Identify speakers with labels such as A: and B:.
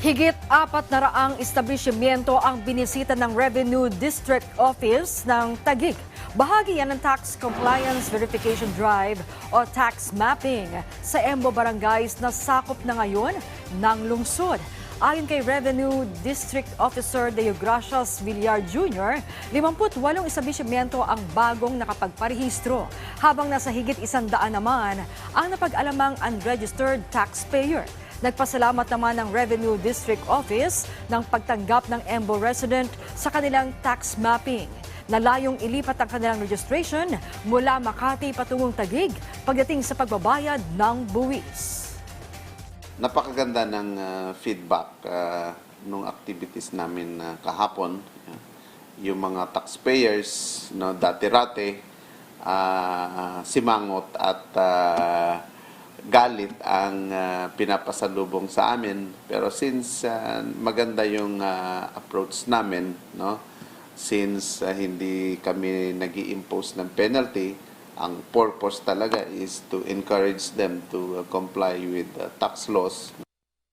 A: Higit apat na raang establishmento ang binisita ng Revenue District Office ng Tagig. Bahagi yan ng Tax Compliance Verification Drive o Tax Mapping sa Embo Barangays na sakop na ngayon ng lungsod. Ayon kay Revenue District Officer Deo Gracias Villar Jr., 58 establishmento ang bagong nakapagparehistro, habang nasa higit isandaan naman ang napag-alamang unregistered taxpayer. Nagpasalamat naman ng Revenue District Office ng pagtanggap ng Embo resident sa kanilang tax mapping. Nalayong ilipat ang kanilang registration mula Makati patungong Tagig pagdating sa pagbabayad ng buwis.
B: Napakaganda ng ah, feedback uh, nung activities namin na kahapon. Yung mga taxpayers, no, dati-rate, ah, simangot at ah, galit ang ah, pinapasalubong sa amin. Pero since ah, maganda yung ah, approach namin, no, since ah, hindi kami nag impose ng penalty, ang purpose talaga is to encourage them to uh, comply with the tax laws